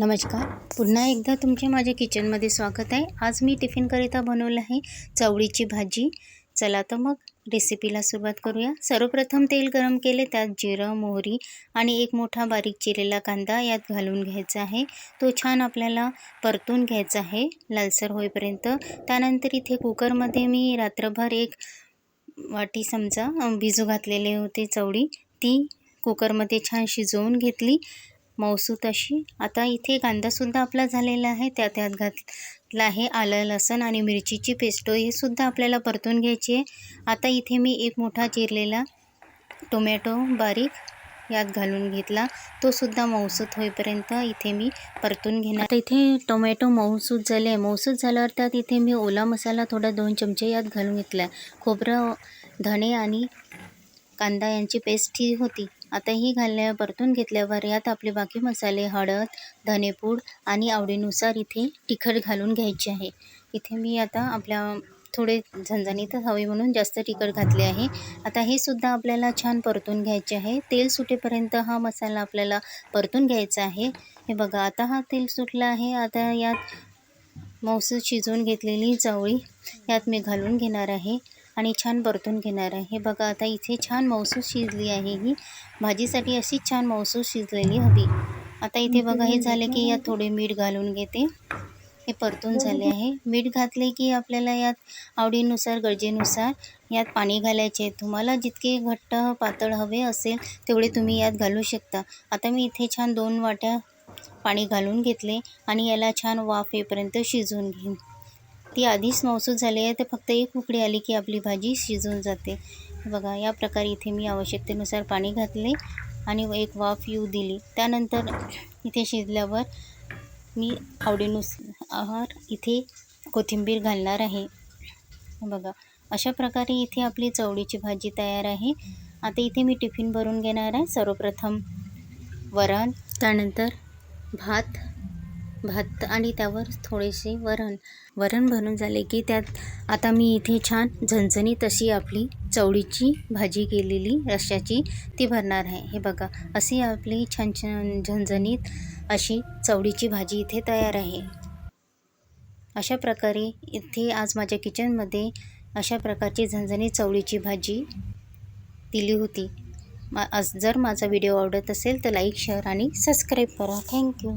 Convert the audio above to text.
नमस्कार. पुन्हा एकदा तुमचे माझ्या किचनमध्ये स्वागत आहे. आज मी टिफिनकरिता बनवलं आहे चवळीची भाजी. चला तर मग रेसिपीला सुरुवात करूया. सर्वप्रथम तेल गरम केले त्यात जिरं मोहरी आणि एक मोठा बारीक चिरेला कांदा यात घालून घ्यायचा आहे. तो छान आपल्याला परतून घ्यायचा आहे. लालसर होईपर्यंत. त्यानंतर इथे कुकरमध्ये मी रात्रभर एक वाटी समजा भिजू घातलेले होते चवळी. ती कुकरमध्ये छान शिजवून घेतली. मऊसूत अशी. आता इथे कांदासुद्धा आपला झालेला आहे. त्या त्यात घातला आहे आलं लसण आणि मिरचीची पेस्ट. हे सुद्धा आपल्याला परतून घ्यायची आहे. आता इथे मी एक मोठा चिरलेला टोमॅटो बारीक यात घालून घेतला. तो सुद्धा मऊसूत होईपर्यंत इथे मी परतून घेणार. आता इथे टोमॅटो मऊसूत झाले. आहे मऊसूत झाल्यावर त्यात इथे मी ओला मसाला थोडा दोन चमचे यात घालून घेतला. आहे खोबरं धणे आणि कांदा यांची पेस्ट ही होती. आता ही घालण्या परतून घेतल्यावर यात आपले बाकी मसाले हळद धनेपूड आणि आवडीनुसार इथे तिखट घालून घ्यायचे आहे. इथे मी आता आपल्या थोडे झणझणीतच हवे म्हणून जास्त तिखट घातले आहे. आता हे सुद्धा आपल्याला छान परतून घ्यायचे आहे. तेल सुटेपर्यंत हा मसाला आपल्याला परतून घ्यायचा आहे. हे बघा आता हा तेल सुटला आहे. आता यात मौसूद शिजवून घेतलेली चवळी यात मी घालून घेणार आहे. आणि छान परतून घेणार आहे. हे बघा आता इथे छान मौसूस शिजली आहे ही. भाजीसाठी अशी छान मौसूस शिजलेली हवी. आता इथे बघा हे झाले की यात थोडे मीठ घालून घेते. हे परतून झाले आहे. मीठ घातले की आपल्याला यात आवडीनुसार गरजेनुसार यात पाणी घालायचे तुम्हाला जितके घट्ट पातळ हवे असेल तेवढे तुम्ही यात घालू शकता. आता मी इथे छान दोन वाट्या पाणी घालून घेतले आणि याला छान वाफ येईपर्यंत शिजवून घेईन. ती आधीच मौसूद झाली आहे. तर फक्त एक उकडी आली की आपली भाजी शिजून जाते. बघा या प्रकारे इथे मी आवश्यकतेनुसार पाणी घातले आणि एक वाफ येऊ दिली. त्यानंतर इथे शिजल्यावर मी आवडीनुसार इथे कोथिंबीर घालणार आहे. बघा अशा प्रकारे इथे आपली चवळीची भाजी तयार आहे. आता इथे मी टिफिन भरून घेणार आहे. सर्वप्रथम वरण त्यानंतर भात भात आणि त्यावर थोडेसे वरण वरण भरून झाले की त्यात आता मी इथे छान झणझणीत अशी आपली चवळीची भाजी केलेली रश्याची ती भरणार आहे. हे बघा अशी आपली छान छान झणझणीत अशी चवळीची भाजी इथे तयार आहे. अशा प्रकारे इथे आज माझ्या किचनमध्ये अशा प्रकारची झणझणीत चवळीची भाजी दिली होती. मा आज जर माझा व्हिडिओ आवडत असेल तर लाईक शेअर आणि सबस्क्राईब करा. Thank you